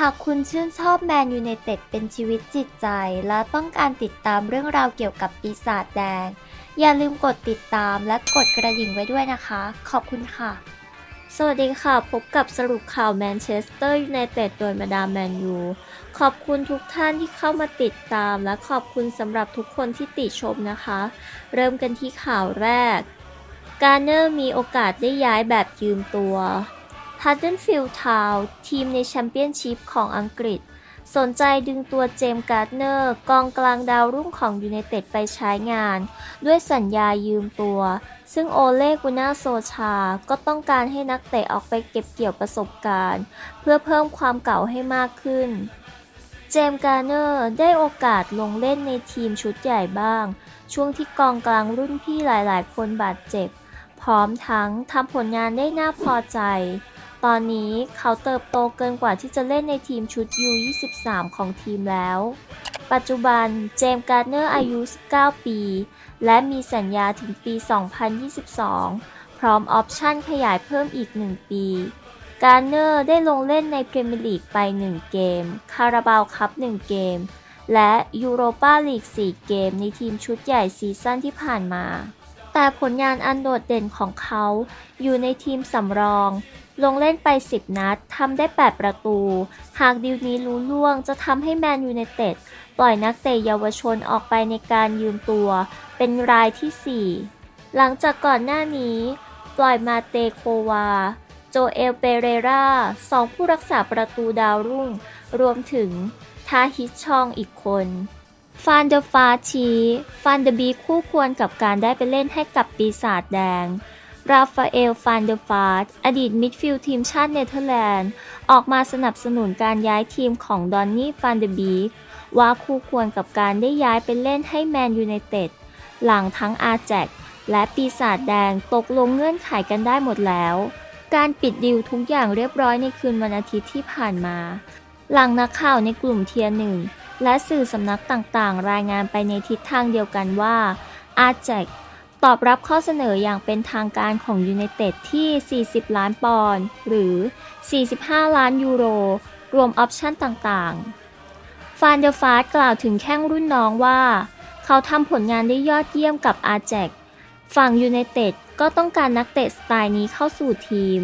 หากคุณชื่นชอบแมนยูไนเต็ดเป็นชีวิตจิตใจ และต้องการติดตามเรื่องราวเกี่ยวกับปีศาจแดง อย่าลืมกดติดตามและกดกระดิ่งไว้ด้วยนะคะ ขอบคุณค่ะ สวัสดีค่ะ พบกับสรุปข่าวแมนเชสเตอร์ยูไนเต็ดโดยมาดามแมนยูขอบคุณทุกท่านที่เข้ามาติดตาม และขอบคุณสำหรับทุกคนที่ติชมนะคะ เริ่มกันที่ข่าวแรกการเนอร์มีโอกาสได้ย้ายแบบยืมตัว ฮัตเดนฟิลด์ทาว ทีมในแชมเปี้ยนชิพของอังกฤษ สนใจดึงตัวเจมส์การ์ดเนอร์ กองกลางดาวรุ่งของยูไนเต็ดไปใช้งาน ด้วยสัญญายืมตัว ซึ่งโอเล่กุนาโซชา ก็ต้องการให้นักเตะออกไปเก็บเกี่ยวประสบการณ์ เพื่อเพิ่มความเก่าให้มากขึ้น เจมส์การ์เนอร์ได้โอกาสลงเล่นในทีมชุดใหญ่บ้าง ช่วงที่กองกลางรุ่นพี่หลายๆ คนบาดเจ็บ พร้อมทั้งทำผลงานได้น่าพอใจ ตอนนี้เขาเติบโตเกินกว่าที่จะเล่นในทีมชุด U23 ของทีมแล้ว ปัจจุบันเจมส์การ์เนอร์อายุ 19 ปี และมีสัญญาถึงปี 2022 พร้อมออปชั่นขยายเพิ่มอีก 1 ปีการ์เนอร์ได้ลงเล่นในพรีเมียร์ลีกไป 1 เกม คาราบาวคัพ1เกม และยูโรปาลีก 4 เกมในทีมชุดใหญ่ซีซั่นที่ผ่านมา แต่ผลงานอันโดดเด่นของเขาอยู่ในทีมสำรอง ลงเล่นไป 10 นัดทำได้ 8 ประตู หากดีลนี้รู้ล่วงจะทำให้แมนยูไนเต็ดปล่อยนักเตะเยาวชนออกไปในการยืมตัว เป็นรายที่ 4 หลังจากก่อนหน้านี้ ปล่อยมาเตโควา โจเอลเปเรราสองผู้รักษาประตูดาวรุ่ง รวมถึงทาฮิชชองอีกคนฟานเดฟาชี ฟานเดบีคู่ควรกับการได้ไปเล่นให้กับปีศาจแดง ราฟาเอล ฟานเดอฟาร์ดอดีตมิดฟิลด์ทีมชาติเนเธอร์แลนด์ ออกมาสนับสนุนการย้ายทีมของดอนนี่ ฟานเดอบีกว่าคู่ควรกับการได้ย้ายไปเล่นให้แมนยูไนเต็ด หลังทั้งอาแจกและปีศาจแดงตกลงเงื่อนไขกันได้หมดแล้ว การปิดดิวทุกอย่างเรียบร้อยในคืนวันอาทิตย์ที่ผ่านมา หลังนักข่าวในกลุ่มเทียร์หนึ่งและสื่อสำนักต่างๆ รายงานไปในทิศทางเดียวกันว่าอาแจก ตอบรับข้อเสนออย่างเป็นทางการของยูไนเต็ดที่ 40 ล้านปอนด์หรือ 45 ล้านยูโร รวมออปชั่นต่างๆ ฟานเดอร์ฟาสกล่าวถึงแข้งรุ่นน้องว่า เขาทำผลงานได้ยอดเยี่ยมกับอาแจกฝั่งยูไนเต็ดก็ต้องการนักเตะสไตล์นี้เข้าสู่ทีม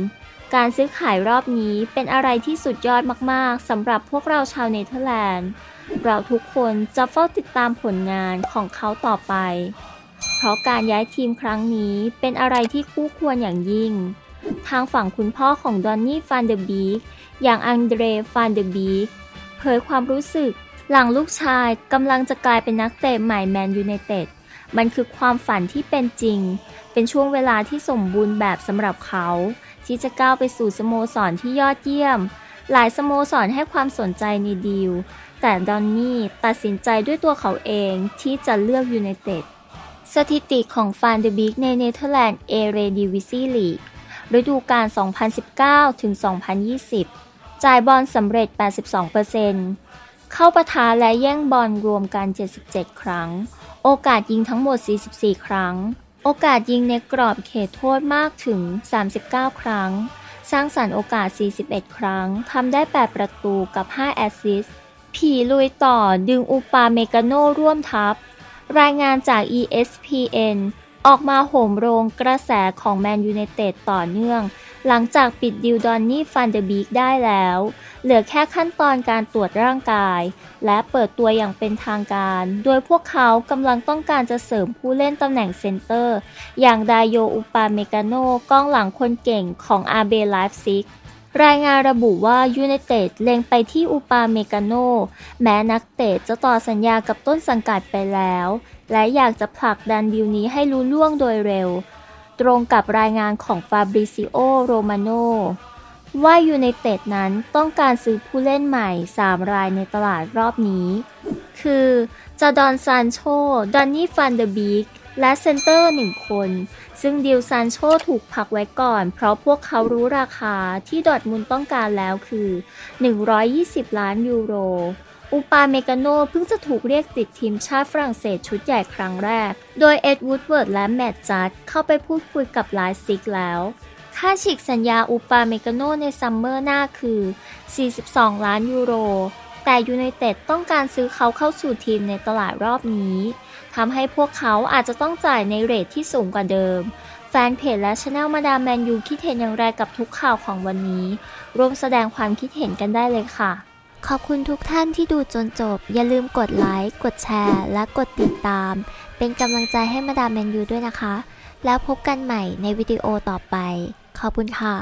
การซื้อขายรอบนี้เป็นอะไรที่สุดยอดมากๆสำหรับพวกเราชาวเนเธอร์แลนด์ เราทุกคนจะเฝ้าติดตามผลงานของเขาต่อไป เพราะการย้ายทีมครั้งนี้เป็นอะไรที่คู่ควรอย่างยิ่ง ทางฝั่งคุณพ่อของดอนนี่ฟานเดอร์บีกอย่างอังเดรฟานเดอร์บีกเผยความรู้สึก หลังลูกชายกำลังจะกลายเป็นนักเตะใหม่แมนยูไนเต็ดมันคือความฝันที่เป็นจริง เป็นช่วงเวลาที่สมบูรณ์แบบสำหรับเขา ที่จะก้าวไปสู่สโมสรที่ยอดเยี่ยม หลายสโมสรให้ความสนใจในดีลแต่ดอนนี่ตัดสินใจด้วยตัวเขาเองที่จะเลือกยูไนเต็ด สถิติของฟานเดบิกในเนเธอร์แลนด์เอเรดิวิซีลีกฤดูกาล 2019 ถึง 2020 จ่ายบอลสำเร็จ 82%เข้าปะทะและแย่งบอลรวมกัน 77 ครั้ง โอกาสยิงทั้งหมด 44 ครั้ง โอกาสยิงในกรอบเขตโทษมากถึง 39 ครั้ง สร้างสรรค์โอกาส 41 ครั้ง ทำได้ 8 ประตูกับ 5 แอสซิสต์ ผีลุยต่อดึงอุปาเมกาโนร่วมทัพ รายงานจาก ESPN ออกมาโหมโรงกระแสของแมนยูไนเต็ดต่อเนื่อง หลังจากปิดดิวดอนนี่ฟันเดอร์บีกได้แล้ว เหลือแค่ขั้นตอนการตรวจร่างกาย และเปิดตัวอย่างเป็นทางการ โดยพวกเขากำลังต้องการจะเสริมผู้เล่นตำแหน่งเซนเตอร์ อย่างไดโยอุปาเมกาโนกล้องหลังคนเก่งของอาเบไลฟ์ซิก รายงานระบุว่ายูไนเต็ดเล็งไปที่อุปาเมกาโน แม้นักเตะจะต่อสัญญากับต้นสังกัดไปแล้ว และอยากจะผลักดันดีลนี้ให้รู้ล่วงโดยเร็ว ตรงกับรายงานของฟาบริซิโอ โรมาโนว่ายูไนเต็ดนั้นต้องการซื้อผู้เล่นใหม่ 3 รายในตลาดรอบนี้ คือจอร์ดอนซานโชดอนนี่ฟันเดอร์บีก และเซนเตอร์หนึ่งคน ซึ่งดิลซานโชถูกพักไว้ก่อน เพราะพวกเขารู้ราคาที่ดอร์ทมุนต้องการแล้วคือ 120 ล้านยูโรอุปาเมกาโนเพิ่งจะถูกเรียกติดทีมชาติฝรั่งเศสชุดใหญ่ครั้งแรก โดยเอ็ดวูดเวิร์ดและแมตจัดเข้าไปพูดคุยกับไลซิกแล้ว ค่าฉีกสัญญาอุปาเมกาโนในซัมเมอร์หน้าคือ 42 ล้านยูโร แต่ยูไนเต็ดต้องการซื้อเขาเข้าสู่ทีมในตลาดรอบนี้ทำให้พวกเขาอาจจะต้องจ่ายในเรทที่สูงกว่าเดิม แฟนเพจและช anel มาดามแมนยูคิดเห็นอย่างไรกับทุกข่าวของวันนี้ ร่วมแสดงความคิดเห็นกันได้เลยค่ะ ขอบคุณทุกท่านที่ดูจนจบ อย่าลืมกดไลค์ กดแชร์ และกดติดตาม เป็นกำลังใจให้มาดามแมนยูด้วยนะคะ แล้วพบกันใหม่ในวิดีโอต่อไป ขอบคุณค่ะ